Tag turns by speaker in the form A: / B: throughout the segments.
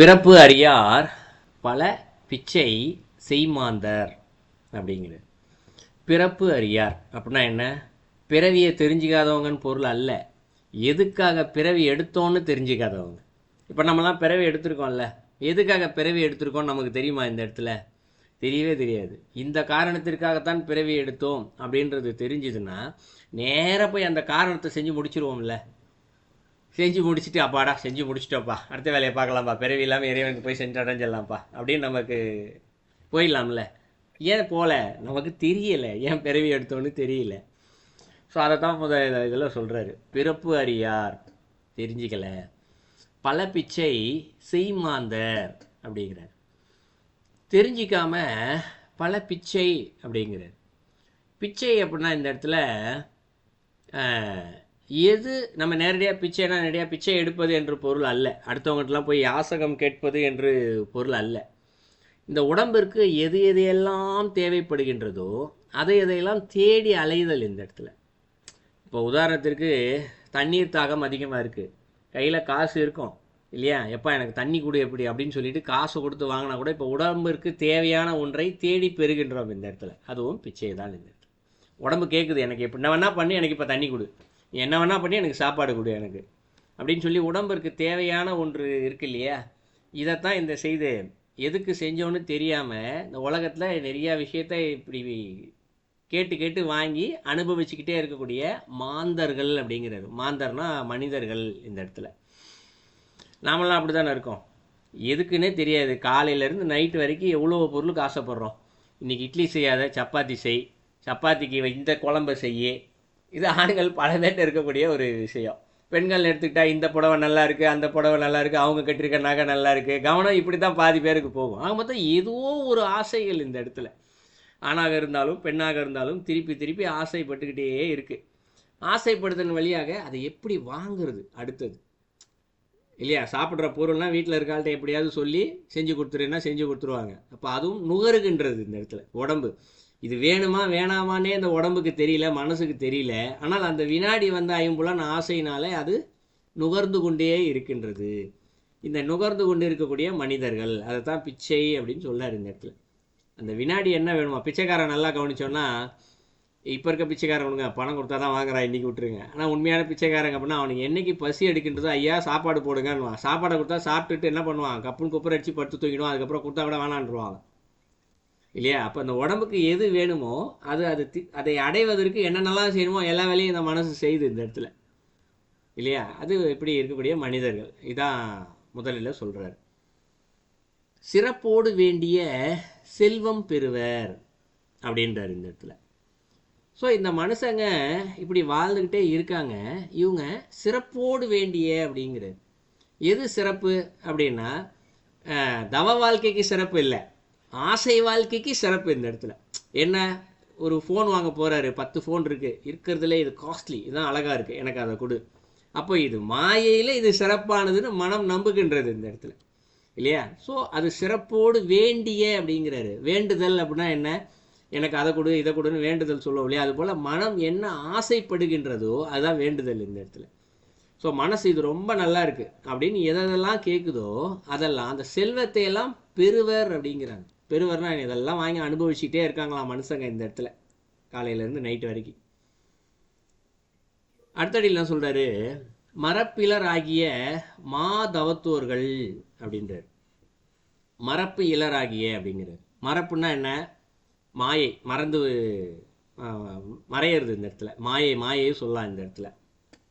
A: பிறப்பு அறியார் பல பிச்சை செய்மாந்தர் அப்படிங்கிறது பிறப்பு அறியார் அப்படின்னா என்ன? பிறவியை தெரிஞ்சுக்காதவங்கன்னு பொருள் அல்ல. எதுக்காக பிறவி எடுத்தோன்னு தெரிஞ்சுக்காதவங்க. இப்போ நம்மலாம் பிறவி எடுத்திருக்கோம்ல. எதுக்காக பிறவி எடுத்திருக்கோம் நமக்கு தெரியுமா இந்த இடத்துல? தெரியவே தெரியாது. இந்த காரணத்திற்காகத்தான் பிறவி எடுத்தோம் அப்படின்றது தெரிஞ்சுதுன்னா நேராக போய் அந்த காரணத்தை செஞ்சு முடிச்சிருவோம்ல. செஞ்சு முடிச்சுட்டு அப்பாடா செஞ்சு முடிச்சிட்டோப்பா அடுத்த வேலையை பார்க்கலாம்ப்பா. பிறவி இல்லாமல் இறைவனுக்கு போய் சென்று அடைஞ்சிடலாம்ப்பா அப்படின்னு நமக்கு போயிடலாம்ல. ஏன் போகல நமக்கு தெரியல. ஏன் பிறவி எடுத்தோன்னு தெரியல. ஸோ அதை தான் முதல் இதில் சொல்கிறாரு பிறப்பு அறியார். தெரிஞ்சிக்கல. பல பிச்சை செய்மாந்தர். அப்படிங்கிறார். தெரிஞ்சிக்காம பல பிச்சை அப்படிங்கிறார். பிச்சை அப்படின்னா இந்த இடத்துல எது நம்ம நேரடியாக பிச்சைனா நேரடியாக பிச்சை எடுப்பது என்று பொருள் அல்ல. அடுத்தவங்ககிட்டலாம் போய் யாசகம் கேட்பது என்று பொருள் அல்ல. இந்த உடம்பிற்கு எது எதையெல்லாம் தேவைப்படுகின்றதோ அதை எதையெல்லாம் தேடி அலைதல் இந்த இடத்துல. இப்போ உதாரணத்திற்கு தண்ணீர் தாகம் அதிகமாக இருக்குது கையில் காசு இருக்கும் இல்லையா? எப்பா எனக்கு தண்ணி கொடு எப்படி அப்படின்னு சொல்லிட்டு காசு கொடுத்து வாங்கினா கூட இப்போ உடம்பிற்கு தேவையான ஒன்றை தேடி பெறுகின்றோம் இந்த இடத்துல. அதுவும் பிச்சை தான் இந்த இடத்துல. உடம்பு கேட்குது எனக்கு இப்போ என்ன வேணால் பண்ணி எனக்கு இப்போ தண்ணி கொடு. என்ன வேணால் பண்ணி எனக்கு சாப்பாடு கொடு எனக்கு. அப்படின்னு சொல்லி உடம்பிற்கு தேவையான ஒன்று இருக்கு இல்லையா? இதைத்தான் இந்த செய்து எதுக்கு செஞ்சோன்னு தெரியாமல் இந்த உலகத்தில் நிறையா விஷயத்த இப்படி கேட்டு கேட்டு வாங்கி அனுபவிச்சுக்கிட்டே இருக்கக்கூடிய மாந்தர்கள் அப்படிங்கிறது. மாந்தர்னா மனிதர்கள் இந்த இடத்துல. நாமெல்லாம் அப்படி தானே இருக்கோம். எதுக்குன்னே தெரியாது. காலையிலேருந்து நைட்டு வரைக்கும் எவ்வளோ பொருளுக்கு ஆசைப்படுறோம். இன்றைக்கி இட்லி செய்யாத சப்பாத்தி செய். சப்பாத்திக்கு இந்த குழம்பை செய்ய. இது ஆண்கள் பல பேர்ட்ட இருக்கக்கூடிய ஒரு விஷயம். பெண்கள் எடுத்துக்கிட்டால் இந்த புடவை நல்லா இருக்குது அந்த புடவை நல்லா இருக்குது அவங்க கட்டிருக்க நகை நல்லா இருக்குது கவனம் இப்படி தான் பாதி பேருக்கு போகும். ஆக மொத்தம் ஏதோ ஒரு ஆசைகள் இந்த இடத்துல. ஆணாக இருந்தாலும் பெண்ணாக இருந்தாலும் திருப்பி திருப்பி ஆசைப்பட்டுக்கிட்டே இருக்குது ஆசைப்படுத்தின வழியாக அதை எப்படி வாங்குறது அடுத்தது? இல்லையா? சாப்பிட்ற பொருள்லாம் வீட்டில் இருக்காள்கிட்ட எப்படியாவது சொல்லி செஞ்சு கொடுத்துருன்னா செஞ்சு கொடுத்துருவாங்க. அப்போ அதுவும் நுகருகின்றது இந்த இடத்துல உடம்பு. இது வேணுமா வேணாமான்னே இந்த உடம்புக்கு தெரியல மனசுக்கு தெரியல. ஆனால் அந்த வினாடி வந்த ஐம்புலன் ஆசையினாலே அது நுகர்ந்து கொண்டே இருக்கின்றது. இந்த நுகர்ந்து கொண்டு இருக்கக்கூடிய மனிதர்கள் அதை தான் பிச்சை அப்படின்னு சொல்லார் இந்த இடத்துல. அந்த வினாடி என்ன வேணுமா? பிச்சைக்காரன் நல்லா கவனிச்சோன்னா இப்போ இருக்க பிச்சைக்காரனுங்க பணம் கொடுத்தா தான் வாங்குறா இன்றைக்கி விட்டுருங்க. ஆனால் உண்மையான பிச்சைக்காரங்க அப்படின்னா அவனுக்கு என்னைக்கு பசி எடுக்கின்றதோ ஐயா சாப்பாடு போடுங்கன்னுவான். சாப்பாடை கொடுத்தா சாப்பிட்டுட்டு என்ன பண்ணுவான்? கப்புன்னு குப்பரை அடித்து படுத்து தூக்கிடுவான். அதுக்கப்புறம் கொடுத்தா கூட வேணான்ருவாங்க. இல்லையா? அப்போ அந்த உடம்புக்கு எது வேணுமோ அது அது தி- அதை அடைவதற்கு என்னென்னலாம் செய்யணுமோ எல்லா வேலையும் இந்த மனசு செய்யுது இந்த இடத்துல. இல்லையா? அது இப்படி இருக்கக்கூடிய மனிதர்கள். இதான் முதலில் சொல்கிறார் சிறப்போடு வேண்டிய செல்வம் பெறுவர் அப்படின்றார் இந்த இடத்துல. ஸோ இந்த மனுஷங்க இப்படி வாழ்ந்துக்கிட்டே இருக்காங்க. இவங்க சிறப்போடு வேண்டிய அப்படிங்கிறது எது சிறப்பு அப்படின்னா தவ வாழ்க்கைக்கு சிறப்பு இல்லை. ஆசை வாழ்க்கைக்கு சிறப்பு இந்த இடத்துல. என்ன? ஒரு ஃபோன் வாங்க போகிறாரு பத்து ஃபோன் இருக்குது இருக்கிறதுல இது காஸ்ட்லி இதுதான் அழகாக இருக்குது எனக்கு அதை கொடு. அப்போ இது மாயையில் இது சிறப்பானதுன்னு மனம் நம்புகின்றது இந்த இடத்துல. இல்லையா? ஸோ அது சிறப்போடு வேண்டிய அப்படிங்கிறாரு. வேண்டுதல் அப்படின்னா என்ன? எனக்கு அதை கொடு இதை கொடுன்னு வேண்டுதல் சொல்லுவோம் இல்லையா? அதுபோல் மனம் என்ன ஆசைப்படுகின்றதோ அதுதான் வேண்டுதல் இந்த இடத்துல. ஸோ மனசு இது ரொம்ப நல்லா இருக்குது அப்படின்னு எதெல்லாம் கேட்குதோ அதெல்லாம் அந்த செல்வத்தை எல்லாம் பெறுவர் அப்படிங்கிறாங்க. பெறுவர்னா இதெல்லாம் வாங்கி அனுபவிச்சுட்டே இருக்காங்களாம் மனுஷங்க இந்த இடத்துல? காலையிலேருந்து நைட் வரைக்கும். அடுத்தடியில் என்ன சொல்கிறாரு மரப்பிலர் ஆகிய மாதவத்தோர்கள் அப்படின்றார். மரப்பு இலராகிய அப்படிங்கிறார். மரப்புன்னா என்ன? மாயை மறந்து மறையிறது இந்த இடத்துல. மாயை மாயையும் சொல்லலாம் இந்த இடத்துல.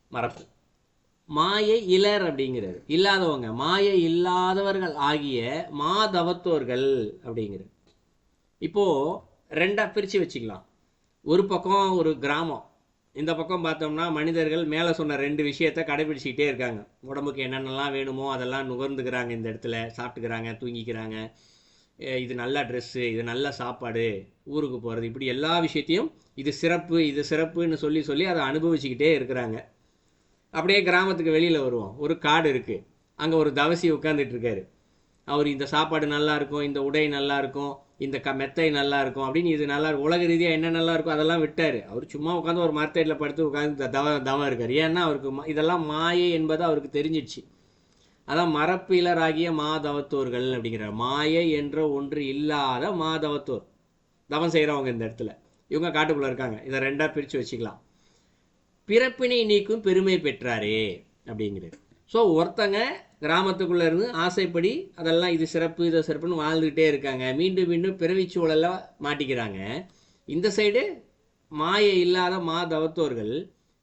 A: மரப்பு. மாயை இலர் அப்படிங்கிறது இல்லாதவங்க மாயை இல்லாதவர்கள் ஆகிய மாதவத்தோர்கள் அப்படிங்கிறது இப்போ ரெண்டா பிரிச்சு வச்சுக்கலாம். ஒரு பக்கம் ஒரு கிராமம். இந்த பக்கம் பார்த்தோம்னா மனிதர்கள் மேலே சொன்ன ரெண்டு விஷயத்தை கடைபிடிச்சிக்கிட்டே இருக்காங்க. உடம்புக்கு என்னென்னலாம் வேணுமோ அதெல்லாம் நுகர்ந்துக்கிறாங்க இந்த இடத்துல. சாப்பிட்டுக்கிறாங்க தூங்கிக்கிறாங்க. இது நல்ல ட்ரெஸ்ஸு இது நல்ல சாப்பாடு ஊருக்கு போகிறது இப்படி எல்லா விஷயத்தையும் இது சிறப்பு இது சிறப்புன்னு சொல்லி சொல்லி அதை அனுபவிச்சுக்கிட்டே இருக்கிறாங்க. அப்படியே கிராமத்துக்கு வெளியில் வருவோம். ஒரு காடு இருக்குது அங்கே ஒரு தவசி உட்காந்துட்டு இருக்காரு. அவர் இந்த சாப்பாடு நல்லா இருக்கும் இந்த உடை நல்லா இருக்கும் இந்த க மெத்தை நல்லா இருக்கும் அப்படின்னு இது நல்லா இருக்கும் உலக ரீதியாக என்ன நல்லா இருக்கும் அதெல்லாம் விட்டார். அவர் சும்மா உட்காந்து ஒரு மரத்தடியில் படுத்து உட்காந்து தவ தவம் இருக்கார். ஏன்னா அவருக்கு இதெல்லாம் மாயை என்பது அவருக்கு தெரிஞ்சிடுச்சு. அதான் மரப்பிலராகிய மாதவத்தோர்கள் அப்படிங்கிறார். மாயை என்ற ஒன்று இல்லாத மாதவத்தோர். தவம் செய்கிறவங்க இந்த இடத்துல. இவங்க காட்டுக்குள்ளே இருக்காங்க. இதை ரெண்டாக பிரித்து வச்சுக்கலாம். பிறப்பினை நீக்கும் பெருமை பெற்றாரே அப்படிங்கிறது. ஸோ ஒருத்தங்க கிராமத்துக்குள்ளே இருந்து ஆசைப்படி அதெல்லாம் இது சிறப்பு இது சிறப்புன்னு வாழ்ந்துக்கிட்டே இருக்காங்க. மீண்டும் மீண்டும் பிறவி சூழலாக மாட்டிக்கிறாங்க. இந்த சைடு மாயை இல்லாத மாதவத்தோர்கள்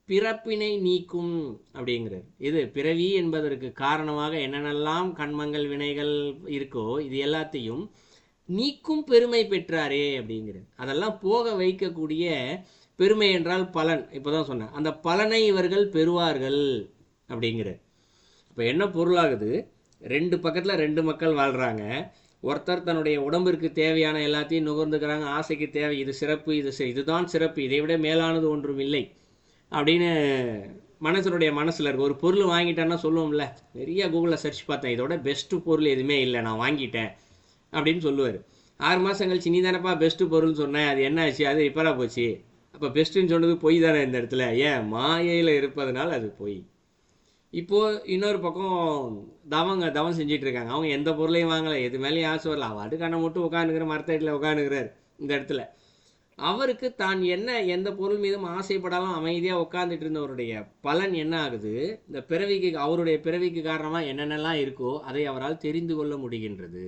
A: பிறப்பினை நீக்கும் அப்படிங்கிறது. இது பிறவி என்பதற்கு காரணமாக என்னென்னலாம் கண்மங்கள் வினைகள் இருக்கோ இது எல்லாத்தையும் நீக்கும் பெருமை பெற்றாரே அப்படிங்கிறது. அதெல்லாம் போக வைக்கக்கூடிய பெருமை என்றால் பலன். இப்போ தான் சொன்னேன். அந்த பலனை இவர்கள் பெறுவார்கள் அப்படிங்கிறது. இப்போ என்ன பொருளாகுது? ரெண்டு பக்கத்தில் ரெண்டு மக்கள் வாழ்கிறாங்க ஒருத்தர் தன்னுடைய உடம்பிற்கு தேவையான எல்லாத்தையும் நுகர்ந்துக்கிறாங்க. ஆசைக்கு தேவை. இது சிறப்பு இது இதுதான் சிறப்பு. இதை விட மேலானது ஒன்றும் இல்லை அப்படின்னு மனசனுடைய மனசில் இருக்கு. ஒரு பொருள் வாங்கிட்டேன்னா சொல்லுவோம்ல. நிறைய கூகுளில் சர்ச் பார்த்தேன். இதோட பெஸ்ட்டு பொருள் எதுவுமே இல்லை. நான் வாங்கிட்டேன். அப்படின்னு சொல்லுவார். ஆறு மாதம் கழிச்சு நீ தானப்பா பெஸ்ட்டு பொருள்னு சொன்னேன் அது என்ன ஆச்சு? அது ரிப்பேராக போச்சு. அப்போ பெஸ்ட்டுன்னு சொன்னது பொய் தானே இந்த இடத்துல? ஏன்? மாயையில் இருப்பதனால அது பொய். இப்போது இன்னொரு பக்கம் தவங்க தவம் செஞ்சிட்டு இருக்காங்க. அவங்க எந்த பொருளையும் வாங்கலை எது மேலேயும் ஆசை வரல. அவட்டு கண்ணை மட்டும் உட்காந்துக்கிற மரத்தடியில் உட்காந்துக்கிறார் இந்த இடத்துல. அவருக்கு தான் என்ன எந்த பொருள் மீதும் ஆசைப்படாமல் அமைதியாக உட்காந்துட்டு இருந்தவருடைய பலன் என்ன ஆகுது? இந்த பிறவிக்கு அவருடைய பிறவிக்கு காரணமாக என்னென்னலாம் இருக்கோ அதை அவரால் தெரிந்து கொள்ள முடிகின்றது.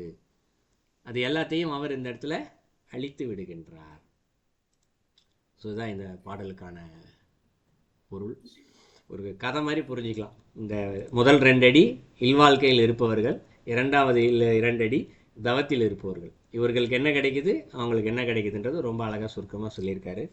A: அது எல்லாத்தையும் அவர் இந்த இடத்துல அழித்து விடுகின்றார். ஸோ இதுதான் இந்த பாடலுக்கான பொருள். ஒரு கதை மாதிரி புரிஞ்சிக்கலாம். இந்த முதல் ரெண்டடி இல்வாழ்க்கையில் இருப்பவர்கள் இரண்டாவது இல்லை இரண்டடி தவத்தில் இருப்பவர்கள். இவர்களுக்கு என்ன கிடைக்குது? அவங்களுக்கு என்ன கிடைக்குதுன்றது ரொம்ப அழகாக சுருக்கமாக சொல்லியிருக்காரு.